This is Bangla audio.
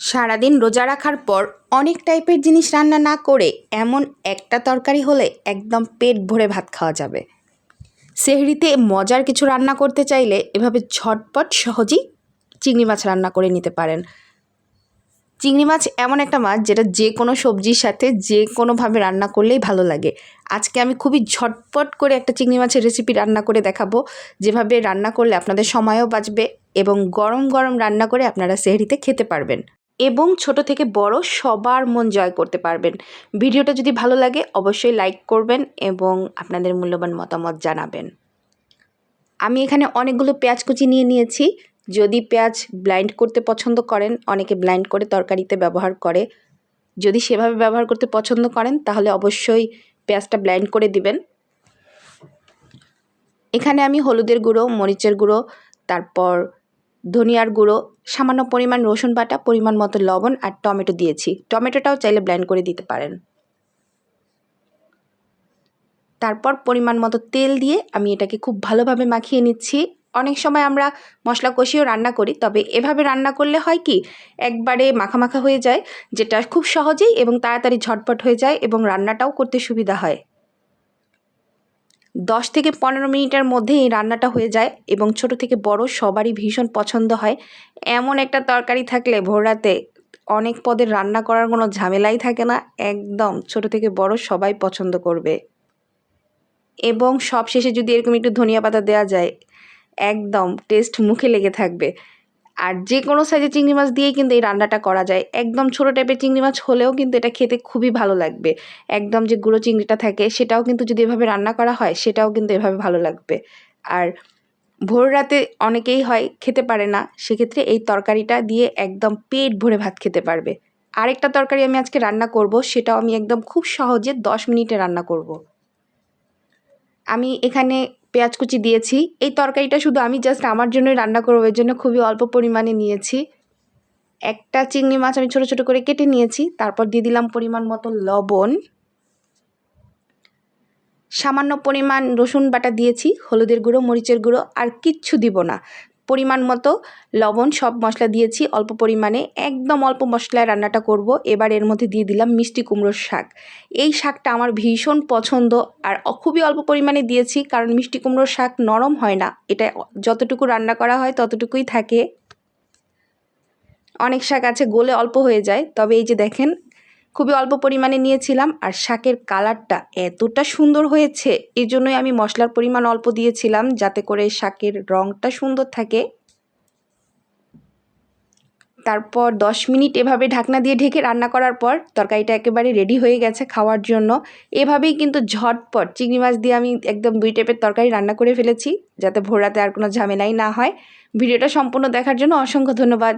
সারাদিন রোজা রাখার পর অনেক টাইপের জিনিস রান্না না করে এমন একটা তরকারি হলে একদম পেট ভরে ভাত খাওয়া যাবে। সেহরিতে মজার কিছু রান্না করতে চাইলে এভাবে ঝটপট সহজেই চিংড়ি মাছ রান্না করে নিতে পারেন। চিংড়ি মাছ এমন একটা মাছ যেটা যে কোনো সবজির সাথে যে কোনোভাবে রান্না করলেই ভালো লাগে। আজকে আমি খুবই ঝটপট করে একটা চিংড়ি মাছের রেসিপি রান্না করে দেখাবো। যেভাবে রান্না করলে আপনাদের সময়ও বাঁচবে এবং গরম গরম রান্না করে আপনারা সেহরিতে খেতে পারবেন। এবং ছোট থেকে বড় সবার মন জয় করতে পারবেন। ভিডিওটা যদি ভালো লাগে, অবশ্যই লাইক করবেন এবং আপনাদের মূল্যবান মতামত জানাবেন। আমি এখানে অনেকগুলো পেঁয়াজ কুচি নিয়ে নিয়েছি। যদি পেঁয়াজ ব্লাইন্ড করতে পছন্দ করেন, অনেকে ব্লাইন্ড করে তরকারিতে ব্যবহার করে। যদি সেভাবে ব্যবহার করতে পছন্দ করেন, তাহলে অবশ্যই পেঁয়াজটা ব্লাইন্ড করে দিবেন। এখানে আমি হলুদের গুঁড়ো, মরিচের গুঁড়ো, তারপর ধনিয়ার গুঁড়ো, সামান্য পরিমাণ রসুন বাটা, পরিমাণ মতো লবণ আর টমেটো দিয়েছি। টমেটোটাও চাইলে ব্ল্যান্ড করে দিতে পারেন। তারপর পরিমাণ মতো তেল দিয়ে আমি এটাকে খুব ভালোভাবে মাখিয়ে নিচ্ছি। অনেক সময় আমরা মশলা কষিয়েও রান্না করি, তবে এভাবে রান্না করলে হয় কি, একবারে মাখা মাখা হয়ে যায়, যেটা খুব সহজেই এবং তাড়াতাড়ি ঝটপট হয়ে যায় এবং রান্নাটাও করতে সুবিধা হয়। দশ থেকে পনেরো মিনিটের মধ্যে এই রান্নাটা হয়ে যায় এবং ছোট থেকে বড় সবারই ভীষণ পছন্দ হয়। এমন একটা তরকারি থাকলে ভোর রাতে অনেক পদের রান্না করার কোনো ঝামেলাই থাকে না, একদম ছোট থেকে বড় সবাই পছন্দ করবে। এবং সব শেষে যদি এরকম একটু ধনিয়া পাতা দেওয়া যায়, একদম টেস্ট মুখে লেগে থাকবে। আর যে কোনো সাইজের চিংড়ি মাছ দিয়েই কিন্তু এই রান্নাটা করা যায়। একদম ছোটো টাইপের চিংড়ি মাছ হলেও কিন্তু এটা খেতে খুবই ভালো লাগবে। একদম যে গুঁড়ো চিংড়িটা থাকে সেটাও কিন্তু যদি এভাবে রান্না করা হয় সেটাও কিন্তু এভাবে ভালো লাগবে। আর ভোর রাতে অনেকেই হয় খেতে পারে না, সেক্ষেত্রে এই তরকারিটা দিয়ে একদম পেট ভরে ভাত খেতে পারবে। আরেকটা তরকারি আমি আজকে রান্না করব, সেটাও আমি একদম খুব সহজে দশ মিনিটে রান্না করব। আমি এখানে পেঁয়াজ কুচি দিয়েছি। এই তরকারিটা শুধু আমি জাস্ট আমার জন্যই রান্না করব, এর জন্য খুবই অল্প পরিমাণে নিয়েছি। একটা চিংড়ি মাছ আমি ছোট ছোট করে কেটে নিয়েছি, তারপর দিয়ে দিলাম পরিমাণ মতো লবণ। সামান্য পরিমাণ রসুন বাটা দিয়েছি, হলুদের গুঁড়ো, মরিচের গুঁড়ো, আর কিচ্ছু দিব না। পরিমাণ মতো লবণ সব মশলা দিয়েছি, অল্প পরিমাণে। একদম অল্প মশলায় রান্নাটা করব। এবার এর মধ্যে দিয়ে দিলাম মিষ্টি কুমড়োর শাক। এই শাকটা আমার ভীষণ পছন্দ আর খুবই অল্প পরিমাণে দিয়েছি কারণ মিষ্টি কুমড়োর শাক নরম হয় না। এটা যতটুকু রান্না করা হয় ততটুকুই থাকে। অনেক শাক আছে, গোলে অল্প হয়ে যায়। তবে এই যে দেখেন খুবই অল্প পরিমাণে নিয়েছিলাম আর শাকের কালারটা এতটা সুন্দর হয়েছে। এই জন্যই আমি মশলার পরিমাণ অল্প দিয়েছিলাম যাতে করে শাকের রঙটা সুন্দর থাকে। তারপর দশ মিনিট এভাবে ঢাকনা দিয়ে ঢেকে রান্না করার পর তরকারিটা একেবারে রেডি হয়ে গেছে খাওয়ার জন্য। এভাবেই কিন্তু ঝটপট চিংড়ি মাছ দিয়ে আমি একদম দুই টাইপের তরকারি রান্না করে ফেলেছি যাতে ভোর রাতে আর কোনো ঝামেলাই না হয়। ভিডিওটা সম্পূর্ণ দেখার জন্য অসংখ্য ধন্যবাদ।